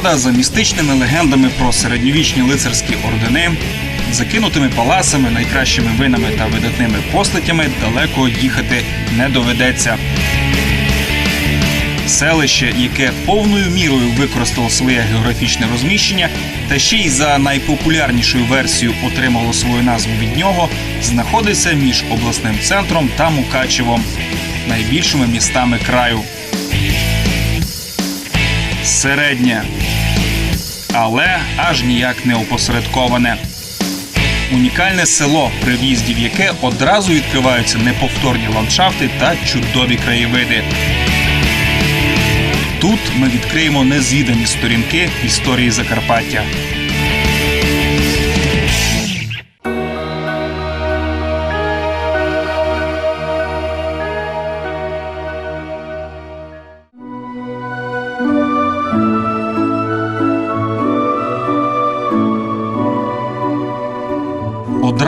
Ужгорода за містичними легендами про середньовічні лицарські ордени, закинутими паласами, найкращими винами та видатними постатями далеко їхати не доведеться. Селище, яке повною мірою використало своє географічне розміщення, та ще й за найпопулярнішою версією отримало свою назву від нього, знаходиться між обласним центром та Мукачевом, найбільшими містами краю. Середнє, але аж ніяк не опосередковане. Унікальне село, при в'їзді в яке одразу відкриваються неповторні ландшафти та чудові краєвиди. Тут ми відкриємо незвідані сторінки історії Закарпаття.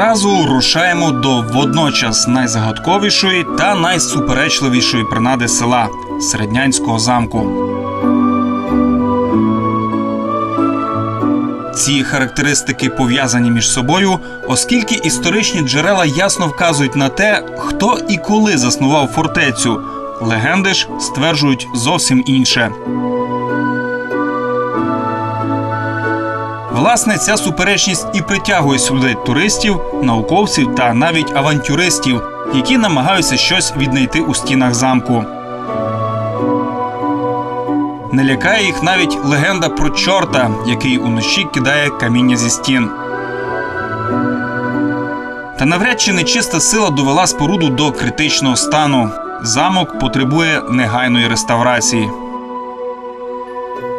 Одразу рушаємо до водночас найзагадковішої та найсуперечливішої принади села Середнянського замку. Ці характеристики пов'язані між собою, оскільки історичні джерела ясно вказують на те, хто і коли заснував фортецю. Легенди ж стверджують зовсім інше. Власне, ця суперечність і притягує сюди туристів, науковців та навіть авантюристів, які намагаються щось віднайти у стінах замку. Не лякає їх навіть легенда про чорта, який уночі кидає каміння зі стін. Та навряд чи нечиста сила довела споруду до критичного стану. Замок потребує негайної реставрації.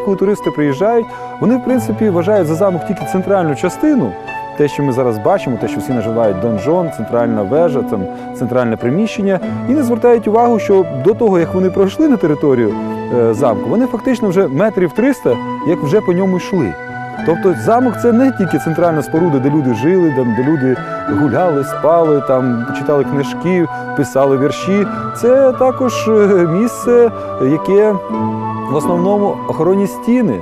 Коли туристи приїжджають, вони в принципі вважають за замок тільки центральну частину. Те, що ми зараз бачимо, те, що всі називають донжон, центральна вежа, там центральне приміщення, і не звертають увагу, що до того, як вони пройшли на територію е, замку, вони фактично вже метрів 300, як вже по ньому йшли. Тобто замок це не тільки центральна споруда, де люди жили, там, де люди гуляли, спали, там читали книжки, писали вірші. Це також е, місце, яке в основному охоронні стіни,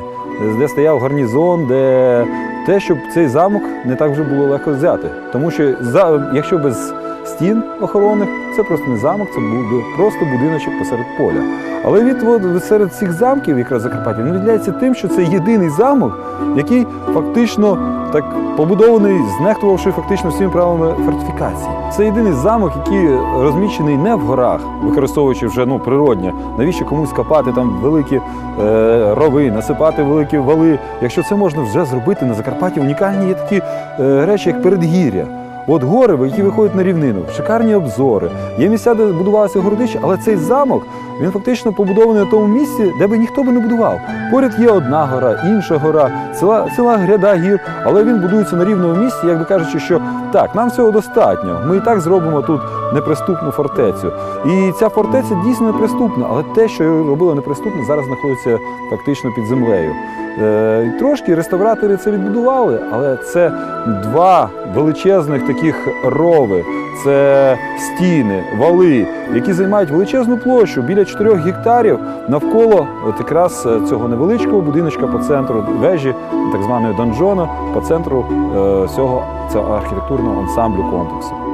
де стояв гарнізон, де те, щоб цей замок не так вже було легко взяти. Тому що якщо без стін охоронних, це просто не замок, це би просто будиночок посеред поля. Але від, серед цих замків, якраз Закарпаття, він відділяється тим, що це єдиний замок, який фактично так побудований, знехтувавши фактично всіми правилами фортифікації. Це єдиний замок, який розміщений не в горах, використовуючи вже ну природнє. Навіщо комусь копати там великі е, рови, насипати великі вали? Якщо це можна вже зробити на Закарпатті, унікальні є такі е, речі, як передгір'я. От гори, які виходять на рівнину, шикарні обзори. Є місця, де будувалися городища, але цей замок він фактично побудований на тому місці, де би ніхто би не будував. Поряд є одна гора, інша гора, ціла, ціла гряда гір, але він будується на рівному місці, якби кажучи, що так, нам цього достатньо. Ми і так зробимо тут неприступну фортецю. І ця фортеця дійсно неприступна, але те, що його робило неприступно, зараз знаходиться фактично під землею. Е, Трошки реставратори це відбудували, але це два величезних таких рови, це стіни, вали, які займають величезну площу біля 4 гектарів навколо от якраз е, цього невеличкого будиночка по центру вежі, так званої донжона, по центру е, всього цього архітектурного ансамблю комплексу.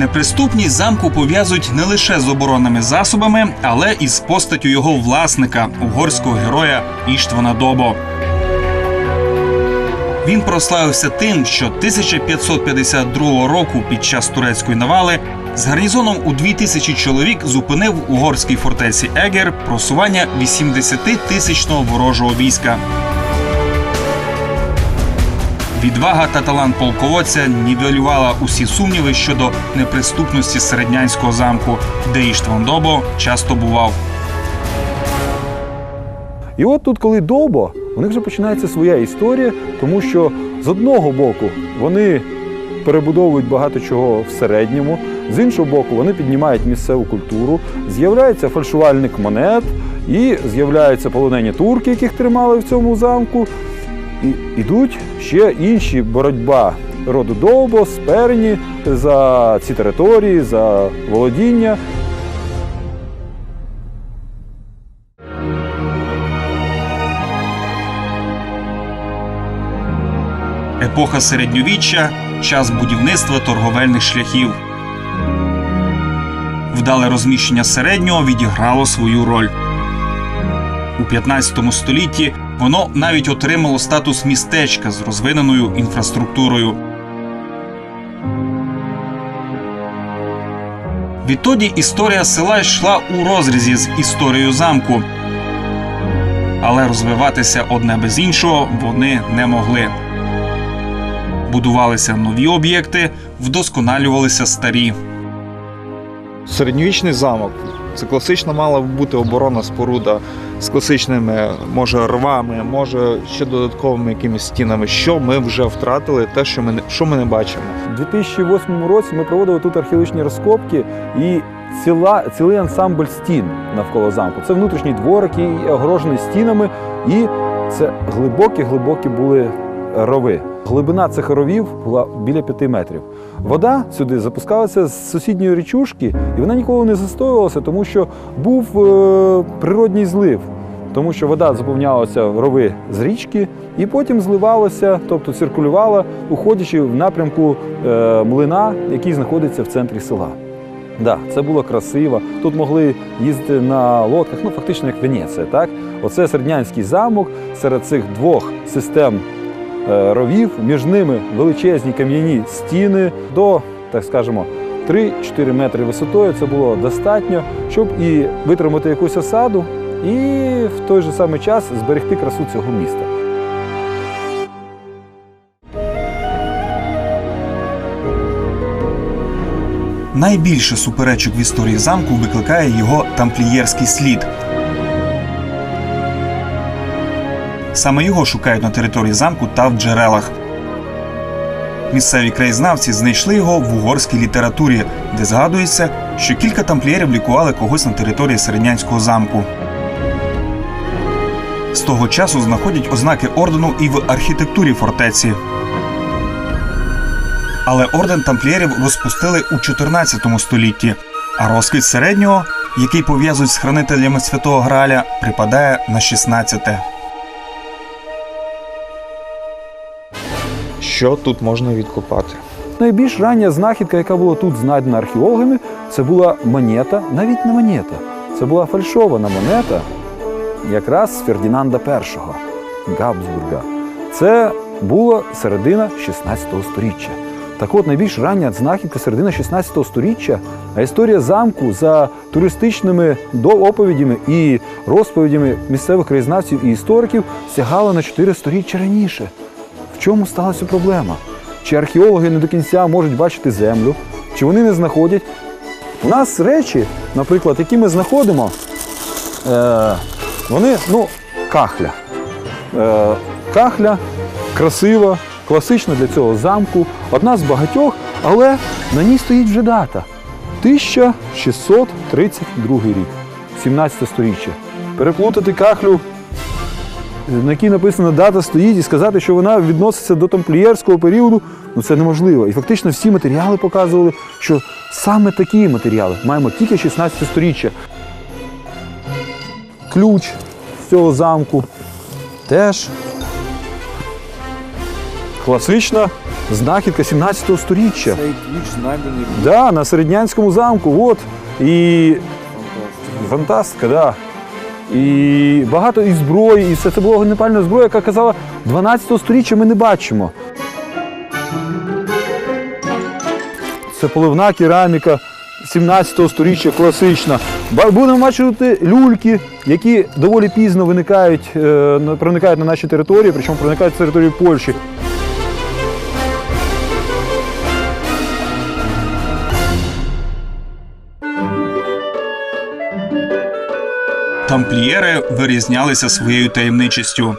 Неприступність замку пов'язують не лише з оборонними засобами, але і з постаттю його власника, угорського героя Іштвана Добо. Він прославився тим, що 1552 року під час турецької навали з гарнізоном у 2000 чоловік зупинив в угорській фортеці Егер просування 80-тисячного ворожого війська. Відвага та талант полководця нівелювала усі сумніви щодо неприступності середнянського замку, де Іштван Добо часто бував. І от тут, коли добо, у них вже починається своя історія, тому що з одного боку вони перебудовують багато чого в середньому, з іншого боку, вони піднімають місцеву культуру, з'являється фальшувальник монет і з'являються полонені турки, яких тримали в цьому замку. І ідуть ще інші боротьба роду Довбос, Перні за ці території, за володіння. Епоха середньовіччя час будівництва торговельних шляхів. Вдале розміщення середнього відіграло свою роль. У 15 столітті воно навіть отримало статус містечка з розвиненою інфраструктурою. Відтоді історія села йшла у розрізі з історією замку. Але розвиватися одне без іншого вони не могли. Будувалися нові об'єкти, вдосконалювалися старі. Середньовічний замок. Це класично мала бути оборонна споруда з класичними, може, рвами, може ще додатковими якимись стінами. Що ми вже втратили, те, що ми не, що ми не бачимо. У 2008 році ми проводили тут археологічні розкопки і ціла, цілий ансамбль стін навколо замку. Це внутрішній дворик, який огорожений стінами, і це глибокі-глибокі були рови. Глибина цих ровів була біля 5 метрів. Вода сюди запускалася з сусідньої річушки, і вона ніколи не застоювалася, тому що був е, природній злив. Тому що вода заповнялася в рови з річки і потім зливалася, тобто циркулювала, уходячи в напрямку е, млина, який знаходиться в центрі села. Да, це було красиво. Тут могли їздити на лодках, ну фактично як Венеція. Так? Оце середнянський замок серед цих двох систем ровів, між ними величезні кам'яні стіни до, так скажемо, 3-4 метри висотою. Це було достатньо, щоб і витримати якусь осаду, і в той же самий час зберегти красу цього міста. Найбільше суперечок в історії замку викликає його тамплієрський слід. Саме його шукають на території замку та в джерелах. Місцеві краєзнавці знайшли його в угорській літературі, де згадується, що кілька тамплієрів лікували когось на території Середнянського замку. З того часу знаходять ознаки ордену і в архітектурі фортеці. Але орден тамплієрів розпустили у 14 столітті, а розквіт середнього, який пов'язують з хранителями святого Граля, припадає на 16-те. Що тут можна відкопати? Найбільш рання знахідка, яка була тут знайдена археологами, це була монета, навіть не монета. Це була фальшована монета якраз Фердінанда І Габсбурга. Це була середина 16 століття. Так от найбільш рання знахідка середина 16 століття, а історія замку за туристичними оповідями і розповідями місцевих краєзнавців і істориків сягала на 4 століття раніше. Чому сталася проблема? Чи археологи не до кінця можуть бачити землю, чи вони не знаходять? У нас речі, наприклад, які ми знаходимо, е, вони, ну, кахля. Е, кахля красива, класична для цього замку, одна з багатьох, але на ній стоїть вже дата. 1632 рік, 17 сторіччя. Переплутати кахлю на якій написана дата стоїть, і сказати, що вона відноситься до тамплієрського періоду, ну це неможливо. І фактично всі матеріали показували, що саме такі матеріали маємо тільки 16 сторіччя. Ключ з цього замку теж класична знахідка 17 сторіччя. Цей ключ знайдений Да, на середнянському замку. От. І фантастика, да. І багато і зброї, і все це була вогнепальна зброя, яка казала, 12 століття ми не бачимо. Це поливна кераміка 17 століття класична. Будемо бачити люльки, які доволі пізно виникають, е, проникають на наші території, причому проникають на територію Польщі. Тамплієри вирізнялися своєю таємничістю.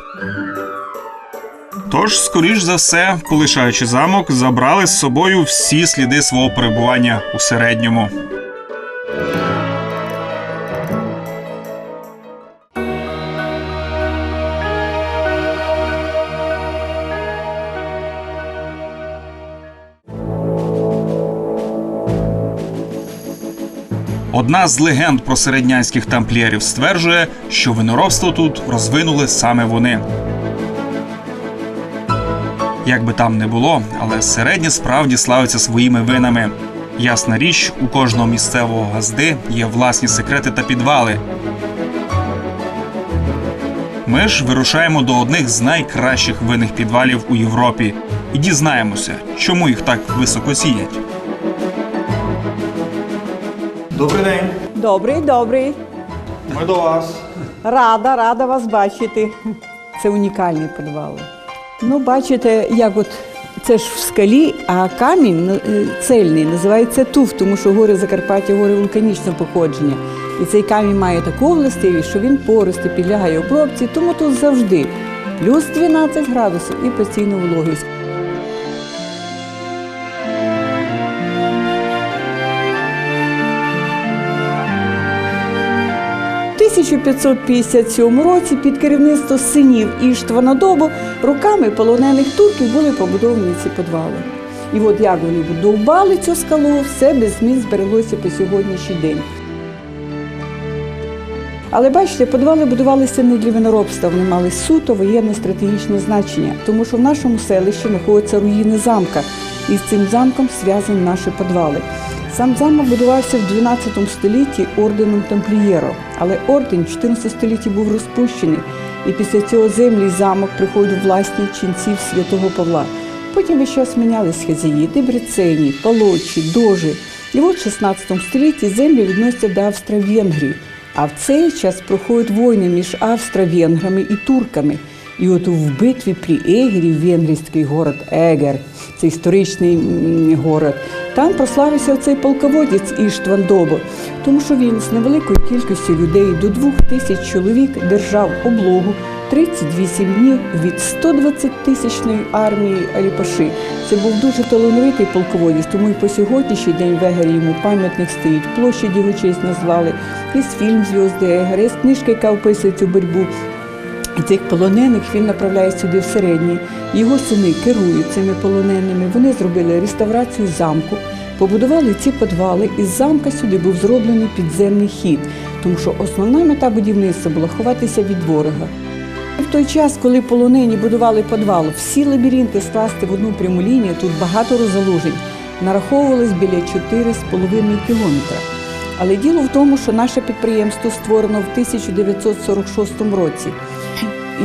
Тож, скоріш за все, полишаючи замок, забрали з собою всі сліди свого перебування у середньому. Одна з легенд про середнянських тамплієрів стверджує, що виноробство тут розвинули саме вони. Як би там не було, але середнє справді славиться своїми винами. Ясна річ, у кожного місцевого газди є власні секрети та підвали. Ми ж вирушаємо до одних з найкращих винних підвалів у Європі і дізнаємося, чому їх так високо сіять. Добрий день, Добрий, добрий. ми до вас. Рада, рада вас бачити. Це унікальний підвал. Ну, бачите, як от це ж в скалі, а камінь ну, е, цельний називається туф, тому що гори Закарпаття гори вулканічного походження. І цей камінь має таку властивість, що він пористий, підлягає обробці, тому тут завжди плюс 12 градусів і постійна вологість. 1557 році під керівництво синів Іштвана Добу руками полонених турків були побудовані ці підвали. І от як вони довбали цю скалу, все без змін збереглося по сьогоднішній день. Але бачите, підвали будувалися не для виноробства, вони мали суто воєнне стратегічне значення, тому що в нашому селищі знаходяться руїни замка, і з цим замком зв'язані наші підвали. Сам замок будувався в 12 столітті орденом тамплієро, але орден в 14 столітті був розпущений, і після цього землі замок приходив власні ченців святого Павла. Потім весь час мінялись хазяї, дебрецені, палочі, дожі. І от в 16 столітті землі відносяться до Австро-Венгрії. А в цей час проходять війни між австро-венграми і турками. І от в битві при Егері, венгрійський город Егер, це історичний город, там прославився цей полководець Іштван Добо, тому що він з невеликою кількістю людей до двох тисяч чоловік держав облогу 38 днів від 120 тисячної армії Аліпаши. Це був дуже талановитий полководець, тому і по сьогоднішній день в Егері йому пам'ятник стоїть, площадь його честь назвали. Є фільм «Зв'язди Егера», є книжка, яка описує цю боротьбу. І цих полонених він направляє сюди в середній. Його сини керують цими полоненими. Вони зробили реставрацію замку, побудували ці підвали. Із замка сюди був зроблений підземний хід, тому що основна мета будівництва була ховатися від ворога. В той час, коли полонені будували підвал, всі лабіринти скласти в одну пряму лінію, тут багато розгалужень, нараховувалось біля 4,5 кілометра. Але діло в тому, що наше підприємство створено в 1946 році.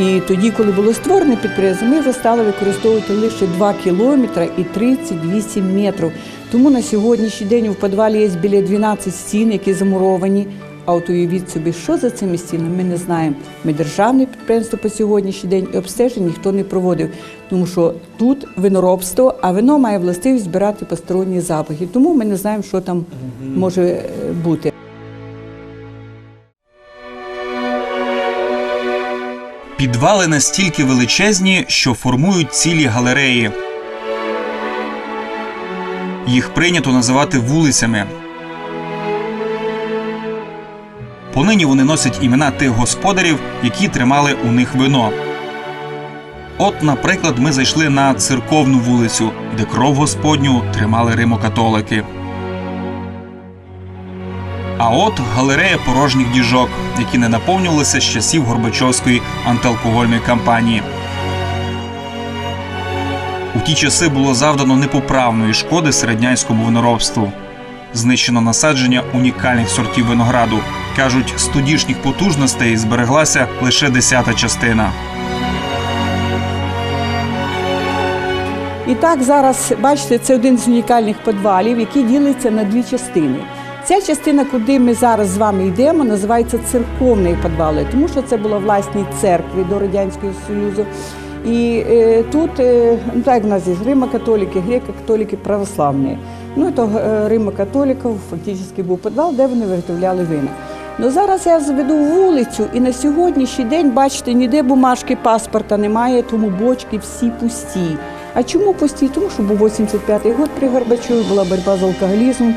І тоді, коли було створено підприємство, ми вже стали використовувати лише 2 кілометри і 38 метрів. Тому на сьогоднішній день у підвалі є біля 12 стін, які замуровані. А от уявіть собі, що за цими стінами, ми не знаємо. Ми державне підприємство по сьогоднішній день і обстежень ніхто не проводив, тому що тут виноробство, а вино має властивість збирати посторонні запахи. Тому ми не знаємо, що там може е, бути. Підвали настільки величезні, що формують цілі галереї. Їх прийнято називати вулицями. Понині вони носять імена тих господарів, які тримали у них вино. От, наприклад, ми зайшли на церковну вулицю, де кров Господню тримали римокатолики. А от галерея порожніх діжок, які не наповнювалися з часів Горбачовської антиалкогольної кампанії. У ті часи було завдано непоправної шкоди середнянському виноробству. Знищено насадження унікальних сортів винограду. Кажуть, з тодішніх потужностей збереглася лише десята частина. І так зараз, бачите, це один з унікальних підвалів, який ділиться на дві частини. Ця частина, куди ми зараз з вами йдемо, називається церковні підвали, тому що це була власність церкви до Радянського Союзу. І е, тут, е, ну так в нас є Римо-католики, греко-католики, православні. Ну, то е, Римо-католиків фактично був підвал, де вони виготовляли вина. Ну зараз я заведу вулицю, і на сьогоднішній день, бачите, ніде бумажки паспорта немає, тому бочки всі пусті. А чому пусті? Тому що був 85-й год при Горбачові, була боротьба з алкоголізмом,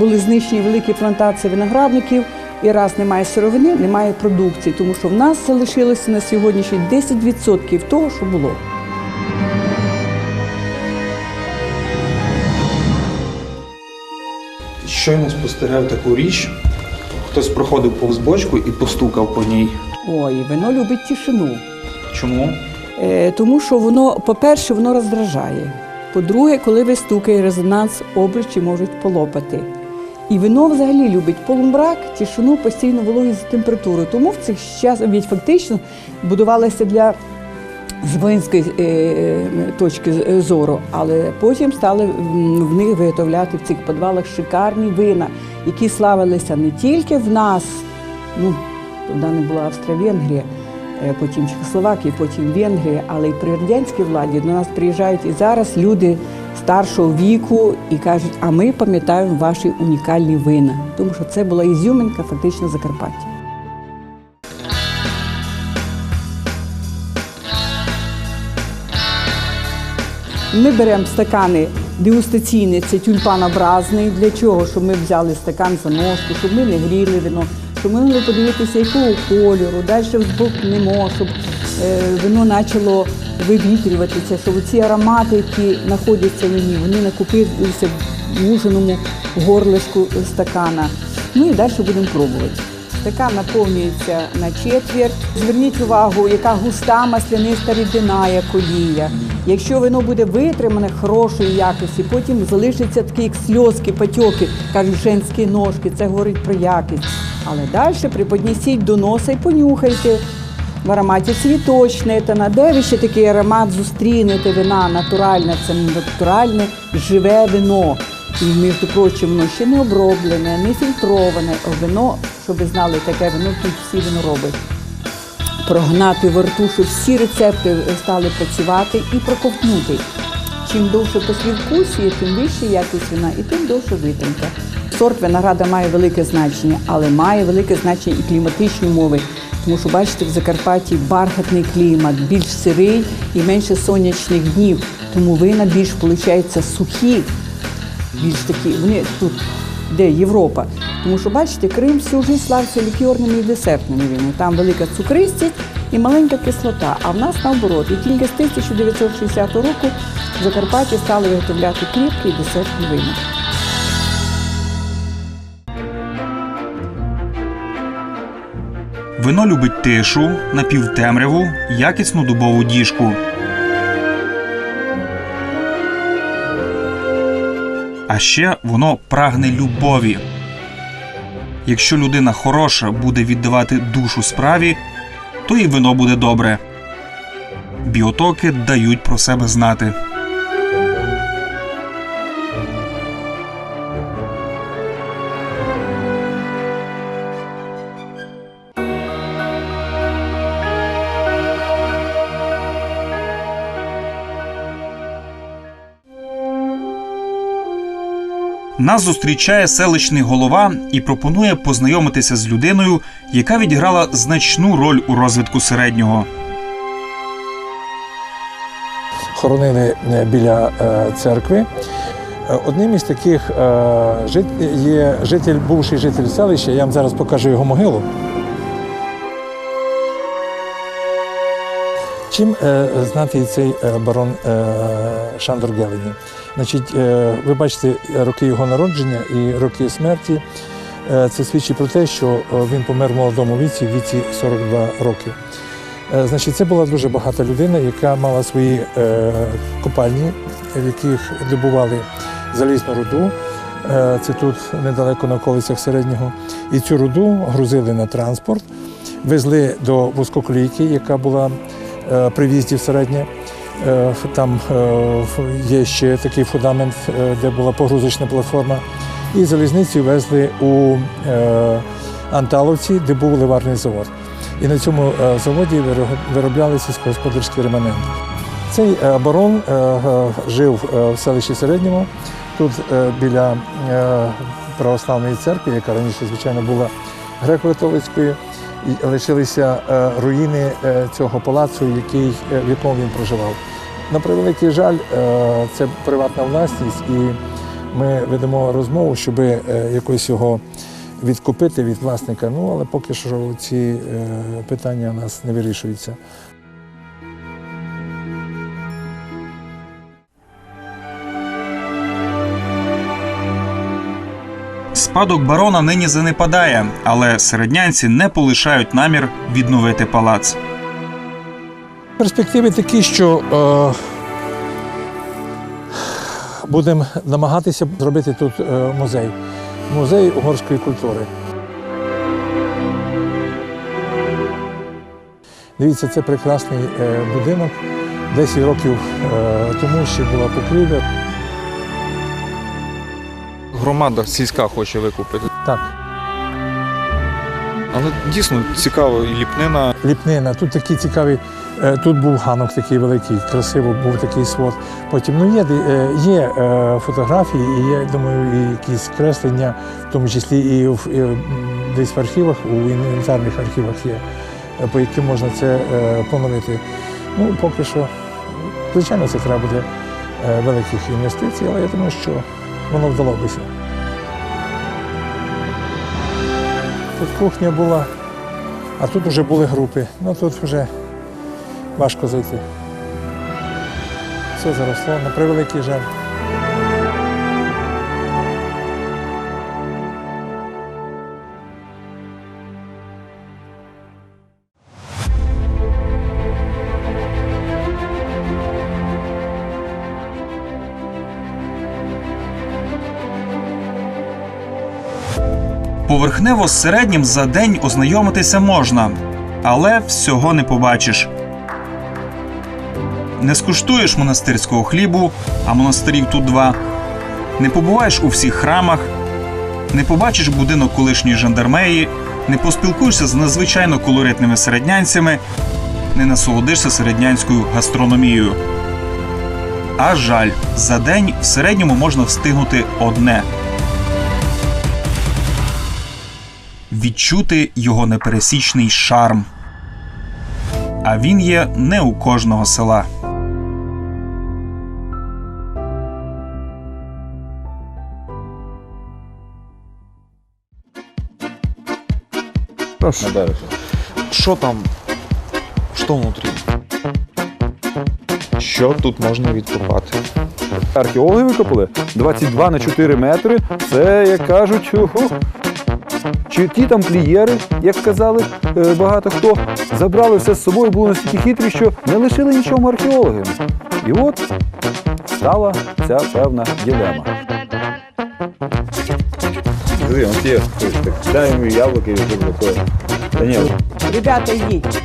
були знищені великі плантації виноградників. І раз немає сировини, немає продукції, тому що в нас залишилося на сьогоднішній 10% того, що було. Щойно спостерігав таку річ. хтось проходив повз бочку і постукав по ній. Ой, вино любить тишину. Чому? Е, тому що воно, по-перше, воно роздражає. По-друге, коли ви стукає резонанс, обручі можуть полопати. І вино взагалі любить полумрак, тишину, постійну вологість температуру. Тому в цих час від фактично будувалося для з воїнської е, точки зору, але потім стали в них виготовляти в цих підвалах шикарні вина, які славилися не тільки в нас, ну тоді не була Австро-Венгрія, е, потім Чехословакія, потім Венгрія, але й при радянській владі до нас приїжджають і зараз люди старшого віку і кажуть, а ми пам'ятаємо ваші унікальні вина, тому що це була ізюминка фактично Закарпаття. Ми беремо стакани дегустаційні, це тюльпанобразний. Для чого? Щоб ми взяли стакан за ножку, щоб ми не гріли вино, щоб ми могли подивитися, якого кольору, далі збухнемо, щоб е, вино почало вивітрюватися, щоб ці аромати, які знаходяться в ній, вони накопилися в муженому горлишку стакана. Ну і далі будемо пробувати. Стакан наповнюється на четверть. Зверніть увагу, яка густа масляниста рідина, як олія. Якщо вино буде витримане хорошої якості, потім залишиться такі як сльозки, патьоки, кажуть, женські ножки, це говорить про якість. Але далі приподнісіть до носа і понюхайте. В ароматі цвіточне, та на де ще такий аромат зустрінете вина натуральне, це натуральне живе вино. І, між прочим, воно ще не оброблене, не фільтроване. Вино, щоб ви знали, таке вино тут всі винороби. Прогнати во рту, всі рецепти стали працювати і проковтнути. Чим довше послівкусує, тим вища якість вина і тим довше витримка. Сорт винограда має велике значення, але має велике значення і кліматичні умови. Тому що, бачите, в Закарпатті бархатний клімат, більш сирий і менше сонячних днів. Тому вина більш, виходить, сухі, більш такі, вони тут, де Європа. Тому що, бачите, Крим всю життя славився лікерними і десертними винами. Там велика цукристість і маленька кислота. А в нас наоборот. І тільки з 1960 року в Закарпатті стали виготовляти кріпкі і десертні вина. Вино любить тишу, напівтемряву, якісну дубову діжку. А ще воно прагне любові. Якщо людина хороша буде віддавати душу справі, то і вино буде добре. Біотоки дають про себе знати. Нас зустрічає селищний голова і пропонує познайомитися з людиною, яка відіграла значну роль у розвитку середнього. хоронили е, біля е, церкви. Е, Одним із таких є житель, бувший житель селища. Я вам зараз покажу його могилу. Чим знатий цей барон Шандор Гелені? Значить, е, ви бачите роки його народження і роки смерті. Е, це свідчить про те, що е, він помер в молодому віці, в віці 42 роки. Значить, це була дуже багата людина, яка мала свої копальні, в яких добували залізну руду. Це тут недалеко на околицях середнього. І цю руду грузили на транспорт, везли до вузькоколійки, яка була при в'їзді в середнє. Е, Там е, є ще такий фундамент, е, де була погрузочна платформа. І залізницю везли у Анталовці, де був ливарний завод. І на цьому заводі виро- виробляли сільськогосподарські реманенти. Цей барон жив в селищі Середньому, тут біля православної церкви, яка раніше, звичайно, була греко-католицькою, лишилися е, руїни е, цього палацу, який, е, в якому він проживав. На превеликий жаль, це приватна власність, і ми ведемо розмову, щоб якось його відкупити від власника. Ну, але поки що ці питання у нас не вирішуються. Спадок барона нині занепадає, але середнянці не полишають намір відновити палац. Перспективи такі, що е, будемо намагатися зробити тут е, музей. Музей угорської культури. Дивіться, це прекрасний е, будинок. 10 років е, тому ще була покрівля. Громада сільська хоче викупити. Так, Але дійсно цікаво, і ліпнина. ліпнина. Тут такі цікаві. е, Тут був ганок такий великий, красиво був такий свод. Потім ну є, е, є е, фотографії, і є, думаю, і якісь креслення, в тому числі і, в, і десь в архівах, у інвентарних архівах є, по яким можна це поновити. Ну, поки що, звичайно, це треба буде великих інвестицій, але я думаю, що воно вдалося. Тут кухня була, а тут вже були групи. Ну тут вже важко зайти. Все заросло, на превеликий жаль. Поверхнево з середнім за день ознайомитися можна, але всього не побачиш. Не скуштуєш монастирського хлібу, а монастирів тут два. Не побуваєш у всіх храмах, не побачиш будинок колишньої жандармеї, не поспілкуєшся з надзвичайно колоритними середнянцями, не насолодишся середнянською гастрономією. А жаль, за день в середньому можна встигнути одне відчути його непересічний шарм. А він є не у кожного села. Що там? Що внутрі? Що тут можна відкопати? Археологи викопали 22 на 4 метри. Це, як кажуть. чи ті тамплієри, як казали е, багато хто, забрали все з собою, були настільки хитрі, що не лишили нічого археологам. І от стала ця певна ділема. Диви, он є Дай йому яблуки і таке. Даніл, Ребята, йдіть.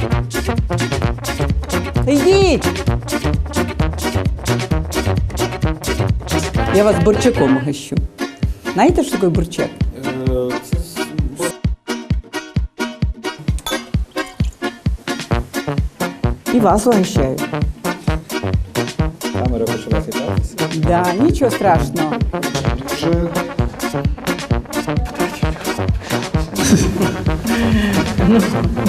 Йдіть! Я вас борчаком гощу. Знаєте, що таке борчак? І вас угощаю. камера почала хитатися. Да, нічого страшного.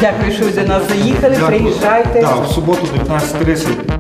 Дякую, що ви до нас заїхали. Приїжджайте. в суботу 19.30